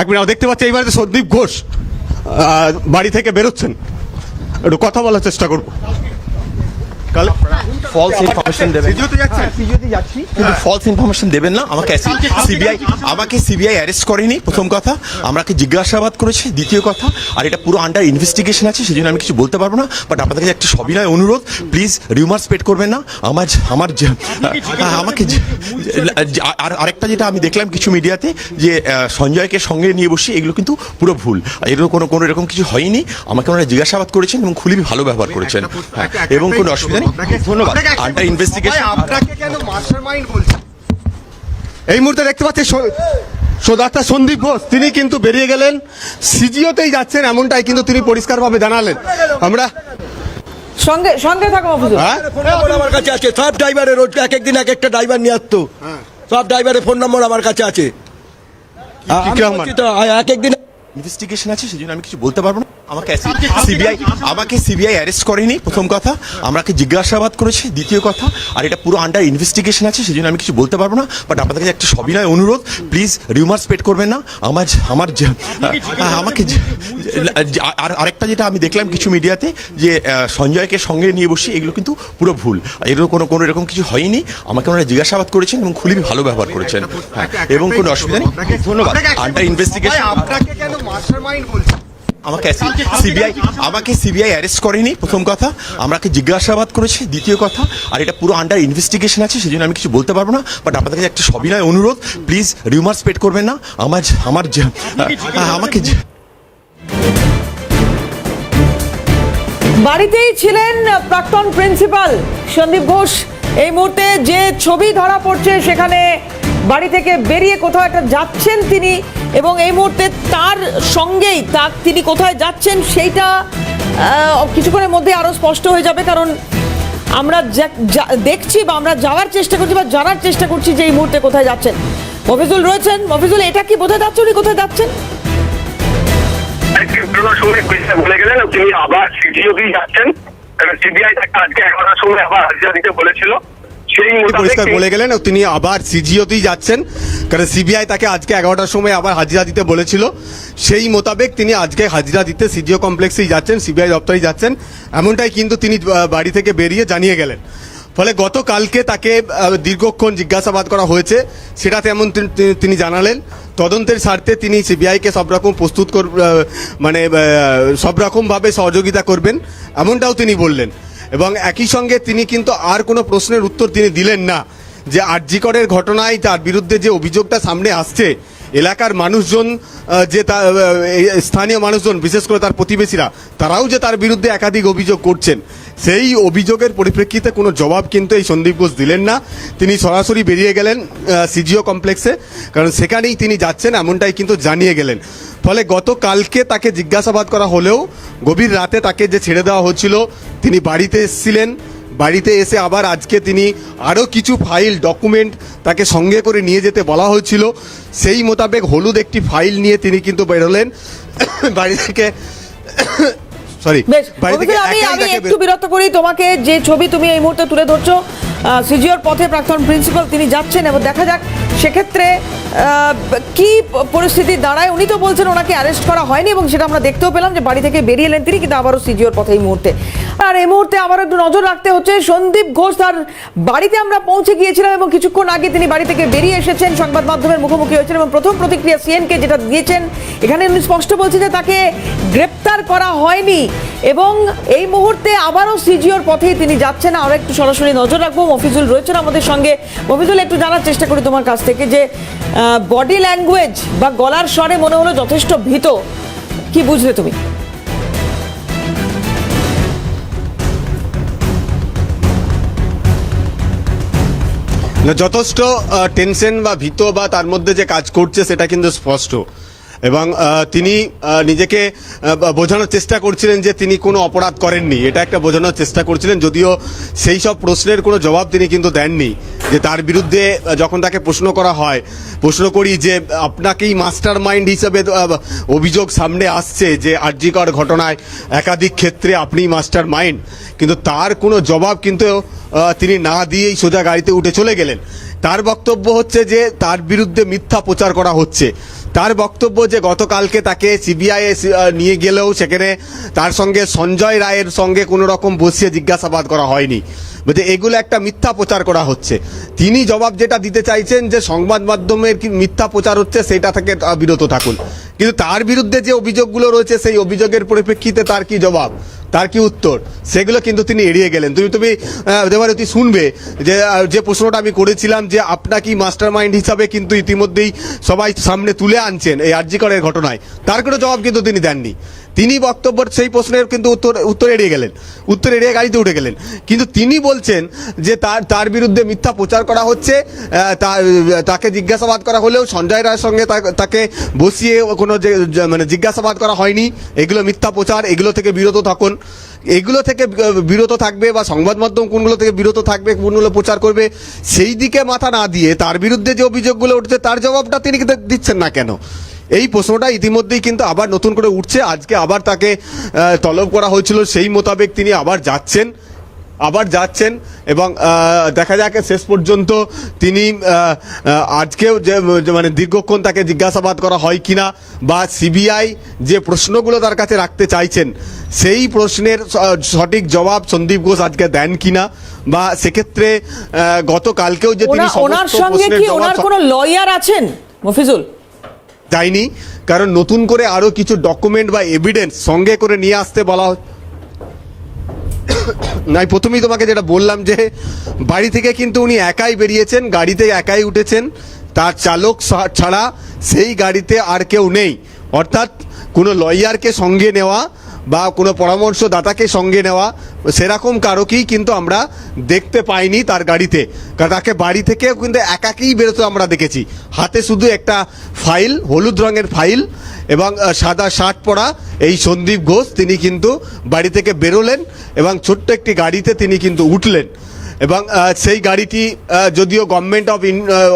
এক মিনিট দেখতে পাচ্ছি এইবার সন্দীপ ঘোষ বাড়ি থেকে বেরোচ্ছেন। একটু কথা বলার চেষ্টা করব। কাল ফলস ইনফরমেশন দেবেন সিজিওতে যাচ্ছি। কিন্তু ফলস ইনফরমেশন দেবেন না। আমাকে সিবিআই আমাকে সিবিআই অ্যারেস্ট করেনি প্রথম কথা। আমাকে জিজ্ঞাসাবাদ করেছে দ্বিতীয় কথা আর এটা পুরো আন্ডার ইনভেস্টিগেশন আছে সেজন্য আমি কিছু বলতে পারব না। বাট আপনাদের কাছে একটা সবিনয় অনুরোধ প্লিজ রিউমার স্প্রেড করবেন না। আমার আমার আমাকে যে- যে- আর আরেকটা যেটা আমি দেখলাম কিছু মিডিয়াতে যে আহ, সঞ্জয়কে সঙ্গে নিয়ে বসি এগুলো কিন্তু পুরো ভুল। এরকম কোনো কোনো এরকম কিছু হয়নি। আমাকে ওনারা জিজ্ঞাসাবাদ করেছেন এবং খুবই ভালো ব্যবহার করেছেন। হ্যাঁ এবং কোনো অসুবিধা নেই ধন্যবাদ। আন্ডার ইনভেস্টিগেশন আপনাকে কেন মাস্টারমাইন্ড বলছেন এই মুহূর্তে দেখতে পাচ্ছি সোদাতা সন্দীপ ঘোষ তিনি কিন্তু বেরিয়ে গেলেন। সিজিওতেই যাচ্ছেন এমনটাই কিন্তু তিনি পরিষ্কারভাবে জানালেন। আমরা সঙ্গে সঙ্গে থাকো মফিজুল হ্যাঁ? আমার কাছে আছে। সব ড্রাইভারের রোজ এক একদিন এক একটা ড্রাইভার নিয়ে আসতো। সব ড্রাইভারের ফোন নম্বর আমার কাছে আছে। এক একদিন ইনভেস্টিগেশন আছে সেজন্য আমি কিছু বলতে পারব না। আমাকে সিবিআই আমাকে সিবিআই অ্যারেস্ট করেনি প্রথম কথা। আমাকে জিজ্ঞাসাবাদ করেছে? দ্বিতীয় কথা আর এটা পুরো আন্ডার ইনভেস্টিগেশন আছে সেজন্য আমি কিছু বলতে পারব না বাট আপনাদের কাছে একটা সবিনয় অনুরোধ প্লিজ রিউমার স্প্রেড করবেন না। আমার আমার আমাকে আর আরেকটা যেটা আমি দেখলাম কিছু মিডিয়াতে যে সঞ্জয়কে সঙ্গে নিয়ে বসি এগুলো কিন্তু পুরো ভুল। এরকম কোনো কোনো এরকম কিছু হয়নি। আমাকে ওনারা জিজ্ঞাসাবাদ করেছেন এবং খুবই ভালো ব্যবহার করেছেন। হ্যাঁ এবং কোনো অসুবিধা নেই। ধন্যবাদ। আন্ডার ইনভেস্টিগেশন আপনাকে কেন মাস্টারমাইন্ড আমাকে সিবিআই আমাকে সিবিআই অ্যারেস্ট করেনি প্রথম কথা। আমাকে জিজ্ঞাসাবাদ করেছে দ্বিতীয় কথা আর এটা পুরো আন্ডার ইনভেস্টিগেশন আছে সেজন্য আমি কিছু বলতে পারব না বাট আপনাদের কাছে একটা সবিনয় অনুরোধ প্লিজ রিউমার স্প্রেড করবেন না আমার আমার আমাকে যে- বাড়িতেই ছিলেন প্রাক্তন প্রিন্সিপাল সন্দীপ ঘোষ। এই মুহূর্তে যে ছবি ধরা পড়ছে সেখানে বাড়ি থেকে বেরিয়ে কোথাও একটা যাচ্ছেন তিনি এবং এই মুহূর্তে তার সঙ্গেই তা তিনি কোথায় যাচ্ছেন সেইটা কিছুক্ষণের মধ্যে আরও স্পষ্ট হয়ে যাবে, কারণ আমরা দেখছি বা আমরা যাওয়ার চেষ্টা করছি বা জানার চেষ্টা করছি যে এই মুহূর্তে কোথায় যাচ্ছেন। মফিজুল রয়েছেন। মফিজুল, এটা কি বোঝা যাচ্ছে উনি কোথায় যাচ্ছেন? তিনি আবার সিটিওতেই যাচ্ছেন। সিবিআই আজকে এগারোটার সময় আবার হাজিরা দিতে বলেছিল। পরিষ্কার বলে গেলেন তিনি আবার সিজিওতেই যাচ্ছেন। কারণ সিবিআই তাকে আজকে এগারোটার সময় আবার হাজিরা দিতে বলেছিল। সেই মোতাবেক তিনি আজকে হাজিরা দিতে সিজিও কমপ্লেক্সেই যাচ্ছেন সিবিআই দপ্তরেই যাচ্ছেন। এমনটাই কিন্তু তিনি বাড়ি থেকে বেরিয়ে জানিয়ে গেলেন। ফলে গতকালকে তাকে দীর্ঘক্ষণ জিজ্ঞাসাবাদ করা হয়েছে সেটা তেমন তিনি- জানালেন। তদন্তের স্বার্থে তিনি সিবিআইকে সব রকম প্রস্তুত কর মানে সব রকমভাবে সহযোগিতা করবেন এমনটাও তিনি বললেন। এবং একই সঙ্গে তিনি কিন্তু আর কোনো প্রশ্নের উত্তর তিনি দিলেন না যে আরজিকরের ঘটনায় তার বিরুদ্ধে যে অভিযোগটা সামনে আসছে এলাকার মানুষজন যে তার স্থানীয় মানুষজন, বিশেষ করে তার প্রতিবেশীরা, তারাও যে তার বিরুদ্ধে একাধিক অভিযোগ করছেন। সেই অভিযোগের পরিপ্রেক্ষিতে কোনো জবাব কিন্তু এই সন্দীপ ঘোষ দিলেন না। তিনি সরাসরি বেরিয়ে গেলেন সিজিও কমপ্লেক্সে, কারণ সেখানেই তিনি যাচ্ছেন, এমনটাই কিন্তু জানিয়ে গেলেন। ফলে গতকালকে তাকে জিজ্ঞাসাবাদ করা হলেও গভীর রাতে তাকে যে ছেড়ে দেওয়া হচ্ছিল, তিনি বাড়িতে এসেছিলেন। বাড়িতে এসে আবার আজকে তিনি আরও কিছু ফাইল ডকুমেন্ট তাকে সঙ্গে করে নিয়ে যেতে বলা হয়েছিল। সেই মোতাবেক হলুদ একটি ফাইল নিয়ে তিনি কিন্তু বেরোলেন। বাড়ি থেকে সরি আমি আমি একটু বিরক্ত করি। তোমাকে যে ছবি তুমি এই মুহূর্তে তুলে ধরছো সিজিওর পথে প্রাক্তন প্রিন্সিপাল তিনি যাচ্ছেন এবং দেখা যাক সেক্ষেত্রে কি পরিস্থিতি দাঁড়ায়? উনি তো বলছেন ওনাকে অ্যারেস্ট করা হয়নি এবং সেটা আমরা দেখতেও পেলাম যে বাড়ি থেকে বেরিয়ে এলেন তিনি, কিন্তু আবারও সিজিওর পথে এই মুহূর্তে। আর এই মুহূর্তে আবারও একটু নজর রাখতে হচ্ছে, সন্দীপ ঘোষ তার বাড়িতে আমরা পৌঁছে গিয়েছিলাম এবং কিছুক্ষণ আগে তিনি বাড়ি থেকে বেরিয়ে এসেছেন, সংবাদ মাধ্যমের মুখোমুখি হয়েছেন এবং প্রথম প্রতিক্রিয়া সিএনকে যেটা দিয়েছেন, এখানে উনি স্পষ্ট বলছেন যে তাকে গ্রেপ্তার করা হয়নি এবং এই মুহূর্তে আবারও সিজিওর পথেই তিনি যাচ্ছেন। আরও একটু সরাসরি নজর রাখব, মফিজুল রয়েছেন আমাদের সঙ্গে। মফিজুল, একটু জানার চেষ্টা করি তোমার কাছ থেকে যে বডি ল্যাঙ্গুয়েজ বা গলার স্বরে মনে হলো যথেষ্ট ভীত। কি বুঝলে তুমি? যথেষ্ট টেনশন বা ভীত বা তার মধ্যে যে কাজ করছে, সেটা কিন্তু স্পষ্ট। এবং তিনি নিজেকে বোঝানোর চেষ্টা করছিলেন যে তিনি কোনো অপরাধ করেননি। এটা একটা বোঝানোর চেষ্টা করছিলেন, যদিও সেই সব প্রশ্নের কোনো জবাব তিনি কিন্তু দেননি, যে তার বিরুদ্ধে যখন তাকে প্রশ্ন করা হয়, প্রশ্ন করি যে আপনাকেই মাস্টার মাইন্ড হিসেবে অভিযোগ সামনে আসছে যে আর্যিকর ঘটনায় একাধিক ক্ষেত্রে আপনি মাস্টার মাইন্ড কিন্তু তার কোনো জবাব কিন্তু তিনি না দিয়েই সোজা গাড়িতে উঠে চলে গেলেন। তার বক্তব্য হচ্ছে যে তার বিরুদ্ধে মিথ্যা প্রচার করা হচ্ছে। তার বক্তব্য যে গতকালকে তাকে সিবিআই নিয়ে গেলেও সেখানে তার সঙ্গে সঞ্জয় রায়ের সঙ্গে কোনো রকম বসিয়ে জিজ্ঞাসাবাদ করা হয়নি। বলছে, এগুলো একটা মিথ্যা প্রচার করা হচ্ছে। তিনি জবাব যেটা দিতে চাইছেন যে সংবাদ মাধ্যমের কি মিথ্যা প্রচার হচ্ছে সেটা থেকে বিরত থাকুন। কিন্তু তার বিরুদ্ধে যে অভিযোগগুলো রয়েছে সেই অভিযোগের পরিপ্রেক্ষিতে তার কি জবাব? তার কি উত্তর? সেগুলো কিন্তু তিনি এড়িয়ে গেলেন। তুমি তুমি দেবারতী শুনবে যে যে প্রশ্নটা আমি করেছিলাম যে আপনাকে মাস্টার মাইন্ড হিসাবে কিন্তু ইতিমধ্যেই সবাই সামনে তুলে আনছেন এই আর্জিকরের ঘটনায়। তার কোনো জবাব কিন্তু তিনি দেননি। তিনি বক্তব্য সেই প্রশ্নের কিন্তু উত্তর উত্তর এড়িয়ে গেলেন। উত্তর এড়িয়ে গাড়িতে উঠে গেলেন। কিন্তু তিনি বলছেন যে তার তার বিরুদ্ধে মিথ্যা প্রচার করা হচ্ছে তাকে জিজ্ঞাসাবাদ করা হলেও সঞ্জয় রায়ের সঙ্গে তাকে বসিয়ে কোনো মানে জিজ্ঞাসাবাদ করা হয়নি। এগুলো মিথ্যা প্রচার, এগুলো থেকে বিরত থাকুন। এগুলো থেকে বিরত থাকবে বা সংবাদ মাধ্যম কোনগুলো থেকে বিরত থাকবে, কোনগুলো প্রচার করবে, সেই দিকে মাথা না দিয়ে তার বিরুদ্ধে যে অভিযোগগুলো উঠছে, তার জবাবটা তিনি দিচ্ছেন না কেন? এই প্রশ্নটা ইতিমধ্যেই কিন্তু আবার নতুন করে উঠছে। আজকে আবার তাকে তলব করা হয়েছিল। সেই মোতাবেক তিনি আবার যাচ্ছেন। আবার যাচ্ছেন এবং দেখা যাক শেষ পর্যন্ত তিনি আজকেও যে মানে দীর্ঘক্ষণ তাকে জিজ্ঞাসাবাদ করা হয় কিনা বা সিবিআই যে প্রশ্নগুলো তার কাছে রাখতে চাইছেন সেই প্রশ্নের সঠিক জবাব সন্দীপ ঘোষ আজকে দেন কিনা বা সেক্ষেত্রে গতকালকেও যে তিনি ওনার সঙ্গে কি ওনার কোনো লয়ার আছেন মফিজুল? যায়নি কারণ নতুন করে আরও কিছু ডকুমেন্ট বা এভিডেন্স সঙ্গে করে নিয়ে আসতে বলা হয়। নাই, প্রথমেই তোমাকে যেটা বললাম যে, বাড়ি থেকে কিন্তু উনি একাই বেরিয়েছেন, গাড়িতে একাই উঠেছেন। তার চালক ছাড়া সেই গাড়িতে আর কেউ নেই। অর্থাৎ কোনো লয়ারকে সঙ্গে নেওয়া বা কোনো পরামর্শদাতাকে সঙ্গে নেওয়া, সেরকম কারকেই কিন্তু আমরা দেখতে পাইনি তার গাড়িতে। কারণ তাকে বাড়ি থেকে কিন্তু একাকেই বেরোতে আমরা দেখেছি। হাতে শুধু একটা ফাইল, হলুদ রঙের ফাইল এবং সাদা শার্ট পরা এই সন্দীপ ঘোষ, তিনি কিন্তু বাড়ি থেকে বেরোলেন এবং ছোট্ট একটি গাড়িতে তিনি কিন্তু উঠলেন। এবং সেই গাড়িটি যদিও গভর্নমেন্ট অফ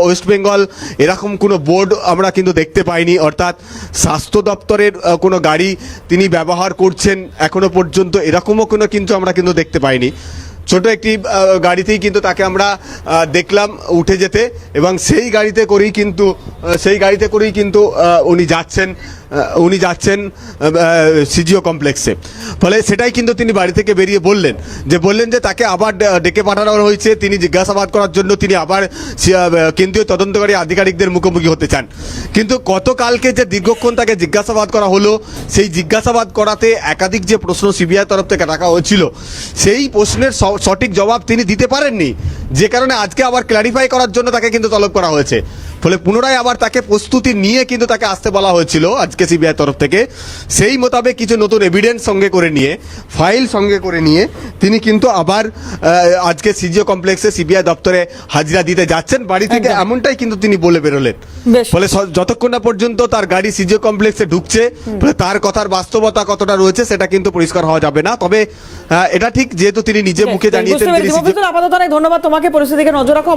ওয়েস্ট বেঙ্গল এরকম কোনো বোর্ড আমরা কিন্তু দেখতে পাইনি, অর্থাৎ স্বাস্থ্য দপ্তরের কোনো গাড়ি তিনি ব্যবহার করছেন এখনও পর্যন্ত এরকমও কোনো কিন্তু আমরা কিন্তু দেখতে পাইনি। ছোট একটি গাড়িতেই কিন্তু তাকে আমরা দেখলাম উঠে যেতে এবং সেই গাড়িতে করেই কিন্তু সেই গাড়িতে করেই কিন্তু উনি যাচ্ছেন। উনি যাচ্ছেন সিজিও কমপ্লেক্সে। ফলে সেটাই কিন্তু তিনি বাড়ি থেকে বেরিয়ে বললেন, যে বললেন যে তাকে আবার ডেকে পাঠানো হয়েছে, তিনি জিজ্ঞাসাবাদ করার জন্য তিনি আবার কেন্দ্রীয় তদন্তকারী আধিকারিকদের মুখোমুখি হতে চান। কিন্তু গতকালকে যে দীর্ঘক্ষণ তাকে জিজ্ঞাসাবাদ করা হলো, সেই জিজ্ঞাসাবাদ করাতে একাধিক যে প্রশ্ন সিবিআই তরফ থেকে রাখা হয়েছিল, সেই প্রশ্নের সঠিক জবাব তিনি দিতে পারেননি। যে কারণে আজকে আবার ক্ল্যারিফাই করার জন্য তাকে কিন্তু তলব করা হয়েছে। ফলে পুনরায় আবার তাকে প্রস্তুতি নিয়ে কিন্তু তাকে আসতে বলা হয়েছিল আজকে সিবিআই তরফ থেকে। সেই মোতাবেক কিছু নতুন এভিডেন্স সঙ্গে করে নিয়ে ফাইল সঙ্গে করে নিয়ে তিনি কিন্তু আবার আজকে সিজিও কমপ্লেক্সে সিবিআই দপ্তরে হাজিরা দিতে যাচ্ছেন। বাড়ি থেকে এমনটাই কিন্তু তিনি বলে বেরোলেন। ফলে যতক্ষণ না পর্যন্ত তার গাড়ি সিজিও কমপ্লেক্সে ঢুকছে ফলে তার কথার বাস্তবতা কতটা রয়েছে সেটা কিন্তু পরিষ্কার হওয়া যাবে না। তবে এটা ঠিক যেহেতু তিনি নিজে মুখে জানিয়েছেন আপাতত অনেক ধন্যবাদ। তোমাকে পরিস্থিতিকে নজর রাখো।